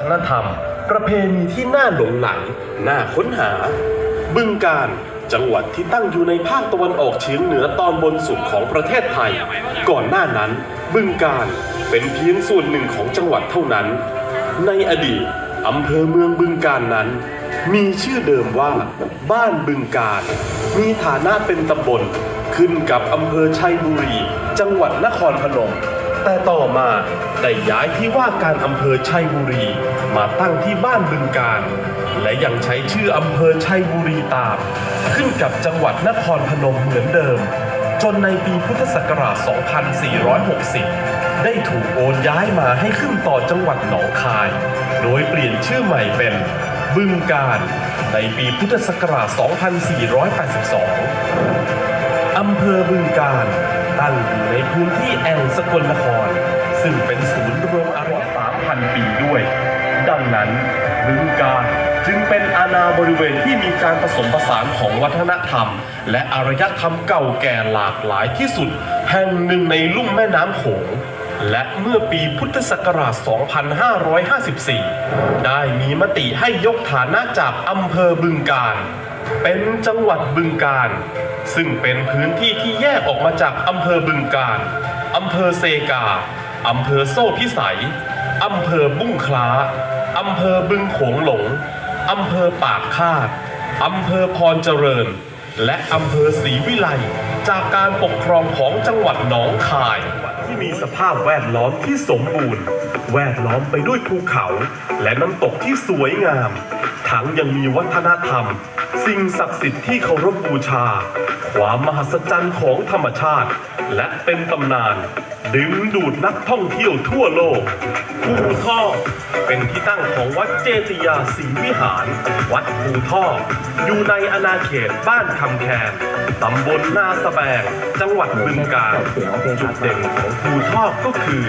วัฒนธรรม ประเพณีที่น่าหลงไหลน่าค้นหา บึงการจังหวัดที่ตั้งอยู่ในภาคตะวันออกเฉียงเหนือตอนบนสุดของประเทศไทย ก่อนหน้านั้น บึงการเป็นเพียงส่วนหนึ่งของจังหวัดเท่านั้น ในอดีตอำเภอเมืองบึงการนั้น มีชื่อเดิมว่า บ้านบึงการ มีฐานะเป็นตำบลขึ้นกับอำเภอชัยบุรี จังหวัดนครพนม แต่ต่อมาได้ย้ายที่ว่าการอำเภอชัยบุรี มาตั้งที่บ้านบึงการ และยังใช้ชื่ออำเภอชัยบุรีตาม ขึ้นกับจังหวัดนครพนมเหมือนเดิม จนในปีพุทธศักราช 2460 ได้ถูกโอนย้ายมาให้ขึ้นต่อจังหวัดหนองคาย โดยเปลี่ยนชื่อใหม่เป็นบึงการ ในปีพุทธศักราช 2482 อำเภอบึงการ ตั้งอยู่ในพื้นที่แอ่งสกลนคร ซึ่งเป็นศูนย์รวมอารยธรรม3,000 ปีด้วย ดังนั้นบึงการจึงเป็นอาณาบริเวณที่มีการผสมผสานของวัฒนธรรม และอารยธรรมเก่าแก่หลากหลายที่สุด แห่งหนึ่งในลุ่มแม่น้ำโขงและเมื่อปีพุทธศักราช 2554 ได้มีมติให้ยกฐานะจากอำเภอบึงการ เป็นจังหวัดบึงการ ซึ่งเป็นพื้นที่ที่แยกออกมาจากอำเภอบึงการอำเภอเซกาอำเภอโซ่พิสัยอำเภอบุ้งคล้าอำเภอบึงโขงหลงอำเภอปากคาดอำเภอพรเจริญ และอำเภอศรีวิไลจากการปกครองของจังหวัดหนองคาย ที่มีสภาพแวดล้อมที่สมบูรณ์ แวดล้อมไปด้วยภูเขา และน้ำตกที่สวยงาม ทั้งยังมีวัฒนธรรมสิ่งศักดิ์สิทธิ์ที่เคารพบูชา ความมหัศจรรย์ของธรรมชาติ และเป็นตำนาน ดึงดูดนักท่องเที่ยวทั่วโลกภูทอกเป็นที่ตั้งของวัดเจติยาศรีวิหาร วัดภูทอกอยู่ในอาณาเขตบ้านคำแคนตำบลนาสแบง จังหวัดบึงกาฬจุดเด่นของภูทอกก็คือ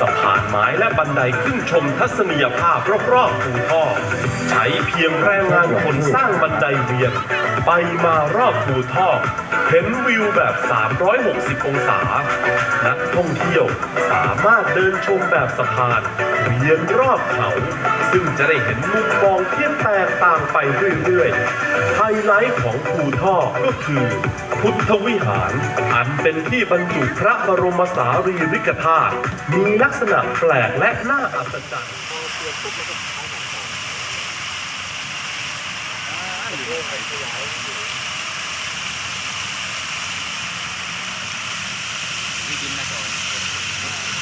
สะพานไม้และบันไดขึ้นชมทัศนียภาพรอบๆภูทอกใช้เพียงแรงงานคนสร้างบันไดเวียน ไปมารอบภูทอก เห็นวิวแบบ 360 องศา นักท่องเที่ยวสามารถเดินชมแบบสะพานเวียนรอบเขา ซึ่งจะได้เห็นมุมมองที่แตกต่างไปเรื่อยๆ ไฮไลท์ของภูทอกก็คือ พุทธวิหาร อันเป็นที่บรรจุพระบรมสารีริกธาตุมีลักษณะแปลกและน่าอัศจรรย์ วิดินมาก่อน